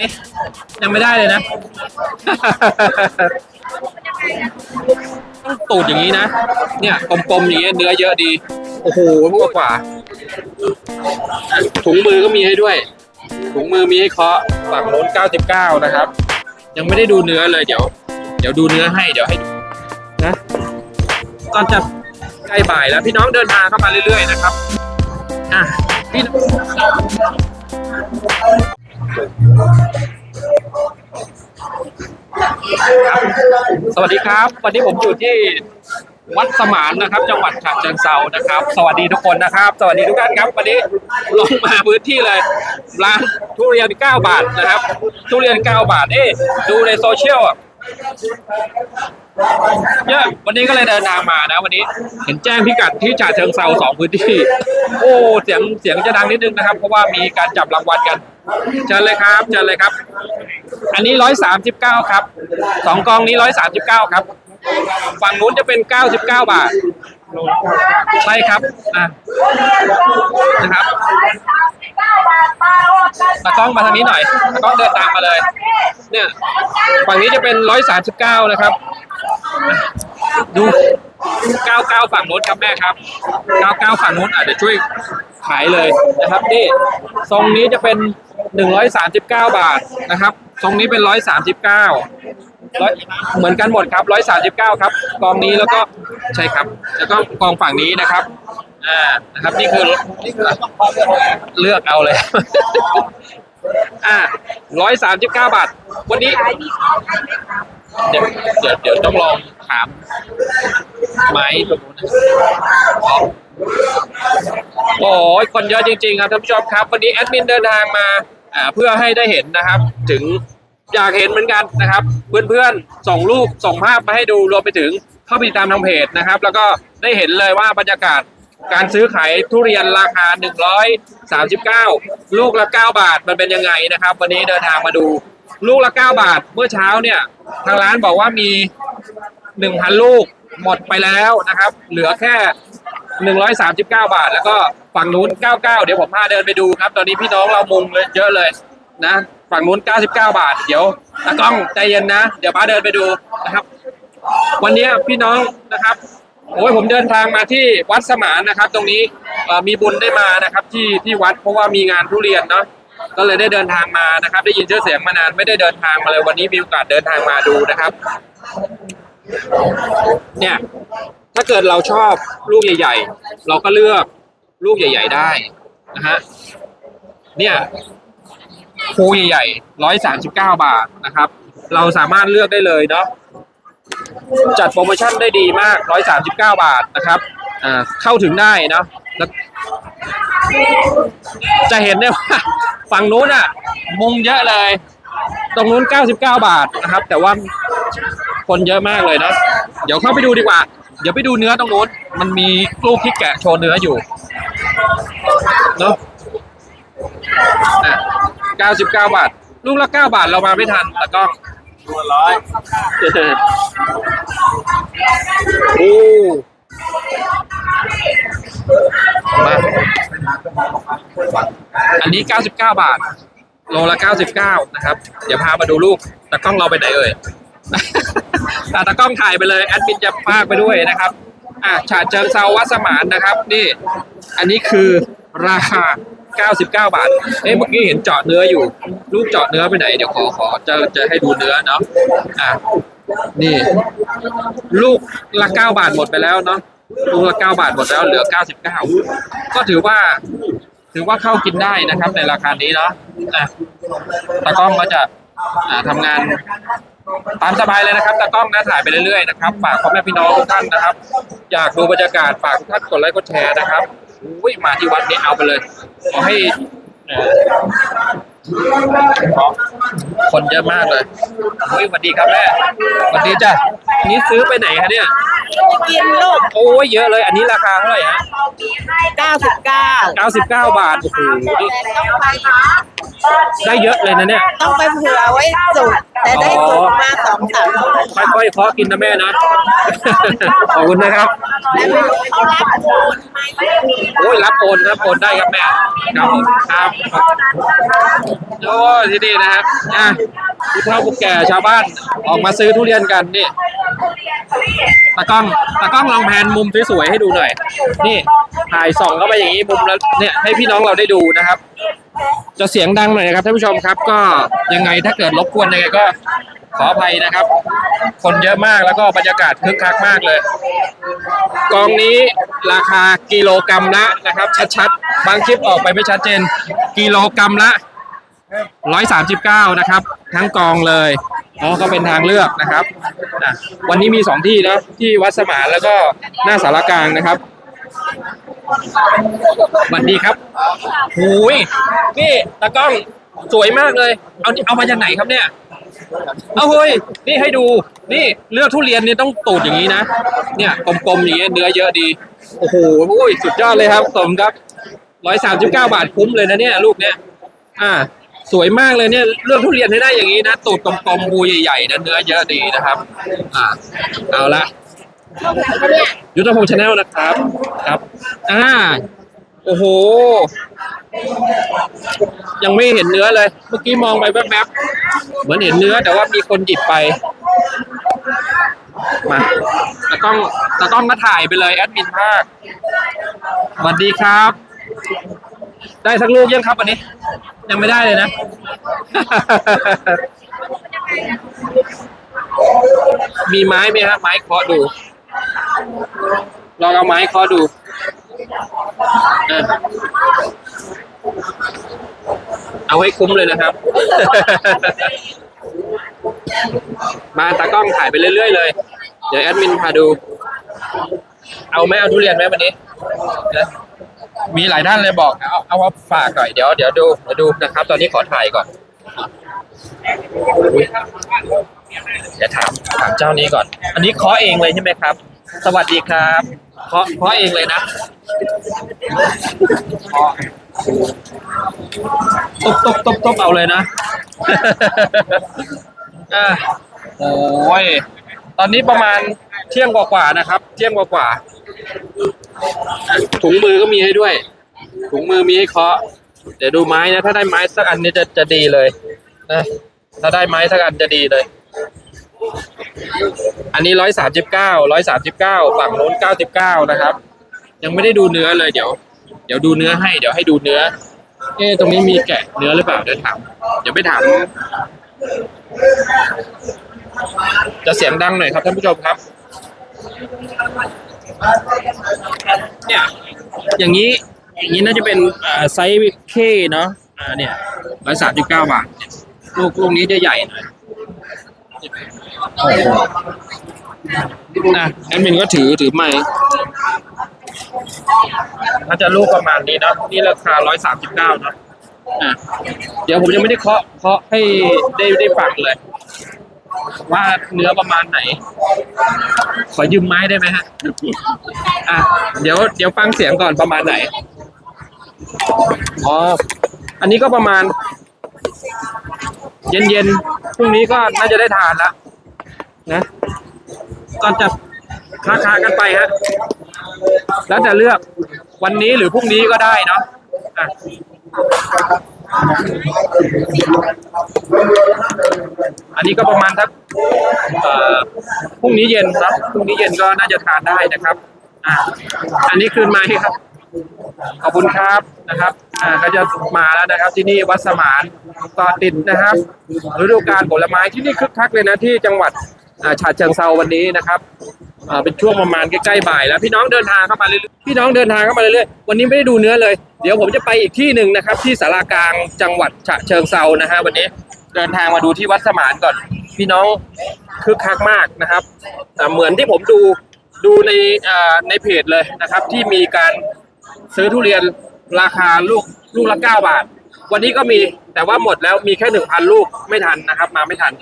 นี่ยังไม่ได้เลยนะ ต้องตูดอย่างนี้นะ เนี่ยกลมๆอย่างเงี้ยเนื้อเยอะดี โอ้โหมากกว่า ถุงมือก็มีให้ด้วย ถุงมือมีให้เคาะฝั่งโน้น99 นะครับ ยังไม่ได้ดูเนื้อเลยเดี๋ยว เดี๋ยวดูเนื้อให้เดี๋ยวให้นะก่อนจะใกล้บ่ายแล้วพี่น้องเดินทางเข้ามาเรื่อยๆนะครับ อะพี่น้อง สวัสดีครับ วันนี้ผมอยู่ที่วัดสมานนะครับ จังหวัดฉะเชิงเซานะครับ สวัสดีทุกคนนะครับ สวัสดีทุกท่านครับวันนี้ลงมาพื้นที่เลยร้านทุเรียน 9 บาทนะครับ ทุเรียน 9 บาทเอ๊ดูในโซเชียลอะเยอะวันนี้ก็เลยเดินทางมานะวันนี้เห็นแจ้งพิกัดที่ฉะเชิงเซาสองพื้นที่ โอ้เสียงเสียงจะดังนิดนึงนะครับ เพราะว่ามีการจับรางวัลกัน เชิญเลยครับเชิญเลยครับ อันนี้ร้อยสามสิบเก้าครับสองกองนี้ร้อยสามสิบเก้าครับ ฝั่งนู้นจะเป็นเก้าสิบเก้าบาท ใช่ครับอะนะครับตากล้องมาทางนี้หน่อยตากล้องเดินตามมาเลย เนี่ยฝั่งนี้จะเป็นร้อยสามสิบเก้านะครับ ดู เก้าเก้าฝั่งนู้นครับแม่ครับเก้าเก้าฝั่งนู้นอาจจะช่วยขายเลยนะครับนี่ทรงนี้จะเป็นหนึ่งร้อยสามสิบเก้าบาทนะครับทรงนี้เป็นร้อยสามสิบเก้าร้อยเหมือนกันหมดครับร้อยสามสิบเก้าครับ กองนี้แล้วก็ใช่ครับ แล้วก็กองฝั่งนี้นะครับอ่านะครับนี่คือเลือกเอาเลยอ่าร้อยสามสิบเก้าบาท วันนี้ เดี๋ยวเดี๋ยวเดี๋ยวต้องลองถาม ไม้ตรงนู้นนะโอ้ยคนเยอะจริงๆครับท่านผู้ชมครับ วันนี้แอดมินเดินทางมาอ่าเพื่อให้ได้เห็นนะครับ ถึงอยากเห็นเหมือนกันนะครับ เพื่อนๆส่งรูปส่งภาพมาให้ดูรวมไปถึงเข้าไปติดตามทางเพจนะครับ แล้วก็ได้เห็นเลยว่าบรรยากาศการซื้อขายทุเรียนราคา 139 ลูกละ 9 บาทมันเป็นยังไงนะครับ วันนี้เดินทางมาดู ลูกละ 9 บาท เมื่อเช้าเนี่ย ทางร้านบอกว่ามี 1,000 ลูก หมดไปแล้วนะครับ เหลือแค่ 139 บาท แล้วก็ฝั่งนู้น 99 เดี๋ยวผมพาเดินไปดูครับ ตอนนี้พี่น้องเรามุงเลยเยอะเลยนะ ฝั่งนู้น 99 บาท เดี๋ยวตากล้องใจเย็นนะ เดี๋ยวป้าเดินไปดูนะครับ วันนี้พี่น้องนะครับโอ้ยผมเดินทางมาที่วัดสมานนะครับ ตรงนี้มีบุญได้มานะครับ ที่ที่วัดเพราะว่ามีงานทุเรียนเนาะก็เลยได้เดินทางมานะครับ ได้ยินชื่อเสียงมานานไม่ได้เดินทางมาเลยวันนี้มีโอกาสเดินทางมาดูนะครับ เนี่ย ถ้าเกิดเราชอบลูกใหญ่ ๆ เราก็เลือกลูกใหญ่ ๆ ได้นะฮะเนี่ยภูใหญ่ๆร้อยสามสิบเก้าบาทนะครับ เราสามารถเลือกได้เลยเนาะจัดโปรโมชั่นได้ดีมาก139บเก้าบาทนะครับอ่าเข้าถึงได้เนาะแล้วจะเห็นได้ว่าฝั่งนู้นอะมุงเยอะเลย ตรงนู้น99บาทนะครับ แต่ว่า คนเยอะมากเลยเนาะเดี๋ยวเข้าไปดูดีกว่า เดี๋ยวไปดูเนื้อตรงนู้นมันมีลูกที่แกะโชว์เนื้ออยู่เนาะอะ99บาท ลูกละ9บาทเรามาไม่ทันแล้วก็ตัวร้อยโอ้มาอันนี้ 99 บาท โลละ 99 นะครับ เดี๋ยวพามาดูลูกตากล้องเราไปไหนเอ่ย ต่ตากล้องถ่ายไปเลยแอดมินจะพากไปด้วยนะครับ อะฉาเชิงเซาวัดสมานนะครับ นี่ อันนี้คือราคา 99 บาทเอ้เมื่อกี้เห็นเจาะเนื้ออยู่ ลูกเจาะเนื้อไปไหน เดี๋ยวขอขอจะจะให้ดูเนื้อเนาะอะนี่ ลูกละเก้าบาทหมดไปแล้วเนาะลูกละเก้าบาทหมดแล้วเหลือเก้าสิบก็ถือว่าถือว่าเข้ากินได้นะครับในราคานี้เนาะอะตากล้องก็จะอ่าทำงาน ตามสบายเลยนะครับตากล้องนะถ่ายไปเรื่อยๆนะครับฝากพ่อแม่พี่น้องทุกท่านนะครับ อยากดูบรรยากาศฝากทุกท่านกดไลค์กดแชร์นะครับอุ้ยมาที่วัดนี้เอาไปเลยขอให้เอ่อขอคนเยอะมากเลยอุ้ยสวัสดีครับแม่สวัสดีจ้ะนี่ซื้อไปไหนคะเนี่ยกินลูกโอ้ยเยอะเลย อันนี้ราคาเท่าไหร่ฮะเก้าสิบเก้า99 บาทโอ้โหนี่ได้เยอะเลยนะเนี่ย ต้องไปเผื่อไว้สุกแต่ได้สุกมาสองสามลูกค่อยๆเคาะกินนะแม่นะ ขอบคุณนะครับ แล้วไม่รู้เขารับโอนไหมโอ้ยรับโอนครับโอนได้ครับแม่ครับผมครับโอ้ยที่นี่นะครับอะผู้เฒ่าผู้แก่ชาวบ้านออกมาซื้อทุเรียนกันนี่ตากล้องตากล้องลองแพนมุมสวยๆให้ดูหน่อย นี่ถ่ายส่องเข้าไปอย่างนี้มุมแล้วเนี่ยให้พี่น้องเราได้ดูนะครับ จะเสียงดังหน่อยนะครับท่านผู้ชมครับ ก็ยังไงถ้าเกิดรบกวนยังไงก็ขออภัยนะครับ คนเยอะมากแล้วก็บรรยากาศคึกคักมากเลย กองนี้ราคากิโลกรรัมละนะครับ ชัดๆ บางคลิปออกไปไม่ชัดเจน กิโลกรรัมละ 139 นะครับ ทั้งกองเลยอ๋อก็เป็นทางเลือกนะครับอะวันนี้มีสองที่นะที่วัดสมานแล้วก็หน้าสารกลางนะครับ สวัสดีครับหูยนี่ตากล้องสวยมากเลย เอาเอามาจากไหนครับเนี่ย เอาเฮ้ย นี่ให้ดู นี่เลือกทุเรียนนี่ต้องตูดอย่างนี้นะ เนี่ยกลมๆอย่างเงี้ยเนื้อเยอะดี โอ้โหโอ้ยสุดยอดเลยครับสมครับร้อยสามสิบเก้าบาทคุ้มเลยนะเนี่ยลูกเนี่ย อ่า สวยมากเลยเนี่ยเลือกทุเรียนให้ได้อย่างนี้นะตูดกลมๆบูใหญ่ๆนะเนื้อเยอะดีนะครับ อ่า เอาละ ยุทธพงษ์ชาแนลนะครับครับอ่าโอ้โห ยังไม่เห็นเนื้อเลย เมื่อกี้มองไปแวบๆเหมือนเห็นเนื้อแต่ว่ามีคนหยิบไปมาตากล้องตากล้องก็ถ่ายไปเลยแอดมินภาคสวัสดีครับ ได้สักลูกยังครับวันนี้ ยังไม่ได้เลยนะ มีไม้ไหมครับไม้เคาะดู ลองเอาไม้เคาะดูอะเอาให้คุ้มเลยนะครับ มาตากล้องถ่ายไปเรื่อยๆเลย เดี๋ยวแอดมินพาดู เอาไหมเอาทุเรียนไหมวันนี้นะมีหลายท่านเลยบอก เอาเอาว่าฝากหน่อยเดี๋ยวเดี๋ยวดูเดี๋ยวดูนะครับ ตอนนี้ขอถ่ายก่อนอุ๊ยเดี๋ยวถามถามเจ้านี้ก่อน อันนี้เคาะเองเลยใช่ไหมครับ สวัสดีครับเคาะเคาะเองเลยนะเคาะตบตบตบตบเอาเลยนะอะโอ้ยตอนนี้ประมาณเที่ยงกว่าๆนะครับ เที่ยงกว่าๆถุงมือก็มีให้ด้วย ถุงมือมีให้เคาะ เดี๋ยวดูไม้นะ ถ้าได้ไม้สักอันนี้จะจะดีเลยนะถ้าได้ไม้สักอันจะดีเลย อันนี้ร้อยสามสิบเก้าร้อยสามสิบเก้าฝั่งโน้นเก้าสิบเก้านะครับ ยังไม่ได้ดูเนื้อเลยเดี๋ยว เดี๋ยวดูเนื้อให้เดี๋ยวให้ดูเนื้อ เอ๊ะตรงนี้มีแกะเนื้อหรือเปล่าเดี๋ยวถามเดี๋ยวไปถามจะเสียงดังหน่อยครับท่านผู้ชมครับ เนี่ย อย่างนี้ อย่างนี้น่าจะเป็นไซส์เคเนาะเนี่ยร้อยสามสิบเก้าบาท ลูกลูกนี้จะใหญ่หน่อย โอ้โหนะแอดมินก็ถือถือไม้น่าจะลูกประมาณนี้เนอะนี่ราคาร้อยสามสิบเก้าเนาะอะเดี๋ยวผมยังไม่ได้เคาะเคาะให้ได้ได้ฟังเลย ว่าเนื้อประมาณไหน ขอยืมไม้ได้ไหมฮะ อะ เดี๋ยวเดี๋ยวฟังเสียงก่อนประมาณไหน อ๋อ อันนี้ก็ประมาณ เย็นๆพรุ่งนี้ก็น่าจะได้ทานแล้วนะก็จะคลาคากันไปฮะแล้วแต่เลือกวันนี้หรือพรุ่งนี้ก็ได้เนาะอะอันนี้ก็ประมาณทักพรุ่งนี้เย็นครับพรุ่งนี้เย็นก็น่าจะทานได้นะครับ อ่าอันนี้คืนไม้ครับ ขอบคุณครับนะครับอ่าก็จะมาแล้วนะครับที่นี่วัดสมานเกาะติดนะครับฤดูกาลผลไม้ที่นี่คึกคักเลยนะที่จังหวัดอ่าฉะเชิงเซาวันนี้นะครับอ่าเป็นช่วงประมาณใกล้ๆบ่ายแล้วพี่น้องเดินทางเข้ามาเรื่อยๆพี่น้องเดินทางเข้ามาเรื่อยๆวันนี้ไม่ได้ดูเนื้อเลย เดี๋ยวผมจะไปอีกที่หนึ่งนะครับ ที่สารากลางจังหวัดฉะเชิงเซานะฮะวันนี้เดินทางมาดูที่วัดสมานก่อน พี่น้องคึกคักมากนะครับเหมือนที่ผมดูดูในในเพจเลยนะครับ ที่มีการ ซื้อทุเรียนราคาลูกลูกละเก้าบาท วันนี้ก็มีแต่ว่าหมดแล้วมีแค่หนึ่งพันลูกไม่ทันนะครับ มาไม่ทัน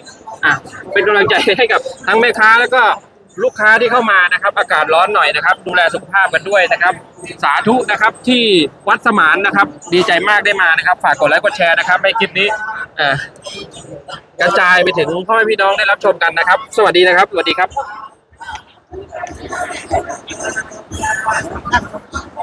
อะเป็นกำลังใจให้กับทั้งแม่ค้าแล้วก็ลูกค้าที่เข้ามานะครับ อากาศร้อนหน่อยนะครับ ดูแลสุขภาพกันด้วยนะครับ สาธุนะครับที่วัดสมานนะครับ ดีใจมากได้มานะครับ ฝากกดไลค์กดแชร์นะครับให้คลิปนี้อ่อกระจายไปถึงพ่อแม่พี่น้องได้รับชมกันนะครับ สวัสดีนะครับสวัสดีครับ